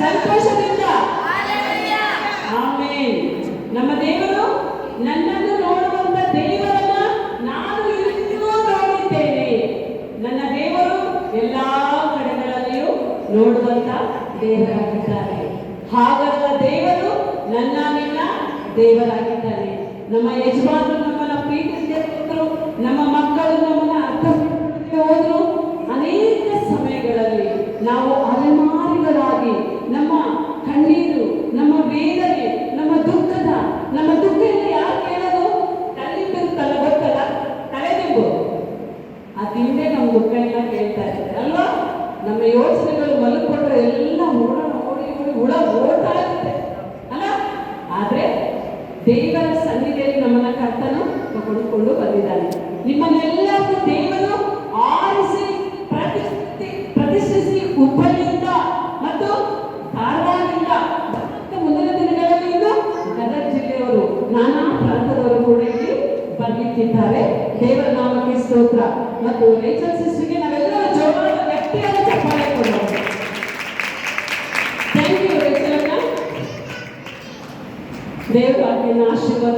ಸಂತೋಷದಿಂದ. ಆಮೇಲೆ ನಮ್ಮ ದೇವರು ನನ್ನನ್ನು ನೋಡುವಂತ ದೇವರನ್ನ ನಾನು ಇಂದಿಗೂ ನೋಡಿದ್ದೇನೆ. ನನ್ನ ದೇವರು ಎಲ್ಲಾ ಕಡೆಗಳಲ್ಲಿಯೂ ನೋಡುವಂತ ದೇವರಾಗಿದ್ದಾರೆ ಹಾಗಲ್ಲ ದೇವರು ನನ್ನ ನಿನ್ನ ನಮ್ಮ ಯಜಮಾನರು ನಮ್ಮನ್ನ ಪ್ರೀತಿಸಿದ್ರು ನಮ್ಮ ತಿಂದೆ ನಮ್ಮ ಮಕ್ಕಳನ್ನ ಕೇಳ್ತಾ ಇದ್ದಾರೆ ಅಲ್ವಾ ನಮ್ಮ ಯೋಚನೆಗಳು ಮಲ್ಕೊಂಡ್ರೆ ಎಲ್ಲ ಹುಳ ಓಡಿ ಓಡಿ ಹುಳ ಓಡ್ತಾ ಇರುತ್ತೆ. ಅಲ್ಲ, ಆದ್ರೆ ದೇವರ ಸನ್ನಿಧಿಯಲ್ಲಿ ನಮ್ಮನ್ನ ಕರ್ತನು ಕೊಂಡುಕೊಂಡು ಬಂದಿದ್ದಾನೆ. ನಿಮ್ಮನ್ನೆಲ್ಲರೂ ದೇವರು ಆರಿಸಿ ಪ್ರತಿಷ್ಠಿ ಪ್ರತಿಷ್ಠಿಸಿ ಹುಬ್ಬಳ್ಳಿಯಿಂದ ಮತ್ತು ಧಾರವಾಡದಿಂದ ಮತ್ತು ಮುಂದಿನ ದಿನಗಳಲ್ಲಿ ಇದು ಗದಗ ಜಿಲ್ಲೆಯವರು, ನಾನಾ ಪ್ರಾಂತದವರು ಕೂಡ ಇಲ್ಲಿ ಬರ್ಲಿಕ್ಕಿದ್ದಾರೆ ದೇವರ ನಾಮಕ್ಕೆ ಸ್ತೋತ್ರ ಮತ್ತು ರೇಚಲ್ ಸಿಸ್ಟರ್ಗೆ ನಾವೆಲ್ಲರೂ ಜೋರಾದ ಗಟ್ಟಿಯಾದ ಚಪ್ಪಾಳೆ ಕೊಡೋಣ ಥ್ಯಾಂಕ್ ಯು ರೇಚಲ್ ಅಕ್ಕ ದೇವರು ಆಕೆಯನ್ನು ಆಶೀರ್ವಾದ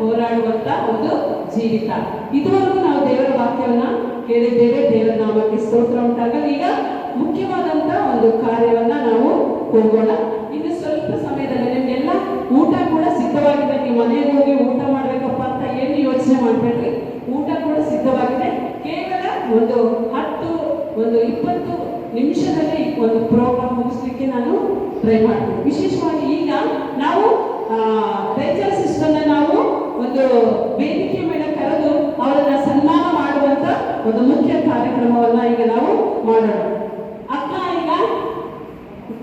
ಹೋರಾಡುವಂತ ಒಂದು ಜೀವಿತ. ಇದುವರೆಗೂ ನಾವು ದೇವರ ವಾಕ್ಯವನ್ನ ಕೇಳಿದ್ದೇವೆ. ದೇವರ ನಾಮಕ್ಕೆ ಸ್ತೋತ್ರ ಉಂಟಾಗಲಿ. ಈಗ ಮುಖ್ಯವಾದಂತ ಒಂದು ಕಾರ್ಯವನ್ನ ನಾವು ಹೋಗೋಣ ಇನ್ನು ಸ್ವಲ್ಪ ಸಮಯದಲ್ಲಿ ನಿಮ್ಗೆಲ್ಲ ಊಟ ಕೂಡ ಸಿದ್ಧವಾಗಿದೆ. ನೀವು ಮನೆಗೆ ಹೋಗಿ ಊಟ ಮಾಡ್ಬೇಕಪ್ಪ ಅಂತ ಏನು ಯೋಚನೆ ಮಾಡ್ಬೇಡ್ರಿ. ಊಟ ಕೂಡ ಸಿದ್ಧವಾಗಿದೆ. ಕೇವಲ ಒಂದು ಹತ್ತು, ಒಂದು ಇಪ್ಪತ್ತು ನಿಮಿಷದಲ್ಲಿ ಒಂದು ಪ್ರೋಗ್ರಾಮ್ ಮುಗಿಸ್ಲಿಕ್ಕೆ ನಾನು ಟ್ರೈ ಮಾಡ್ತೀನಿ. ವಿಶೇಷವಾಗಿ ಈಗ ನಾವು ನಾವು ಒಂದು ವೇದಿಕೆ ಮೇಲೆ ಕರೆದು ಅವರನ್ನ ಸನ್ಮಾನ ಮಾಡುವಂತ ಒಂದು ಮುಖ್ಯ ಕಾರ್ಯಕ್ರಮವನ್ನ ಈಗ ನಾವು ಮಾಡೋಣ. ಅಕ್ಕ ಈಗ?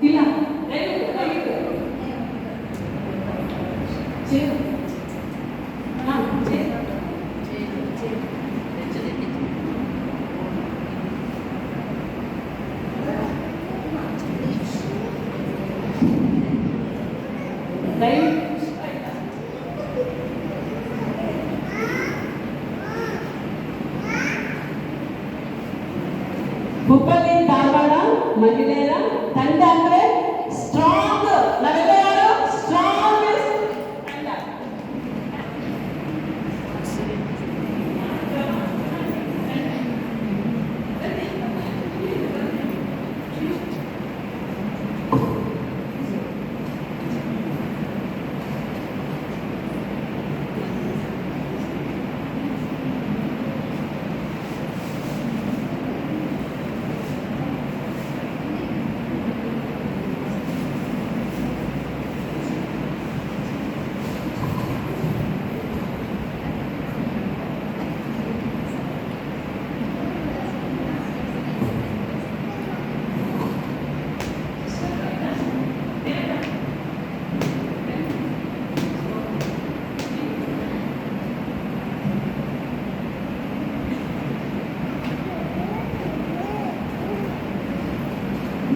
ಇಲ್ಲ. ದಯವಿಟ್ಟು ಹುಬ್ಬಳ್ಳಿ ಧಾರವಾಡ ಮಹಿಳೆಯರ ತಂಡ ಅಂದ್ರೆ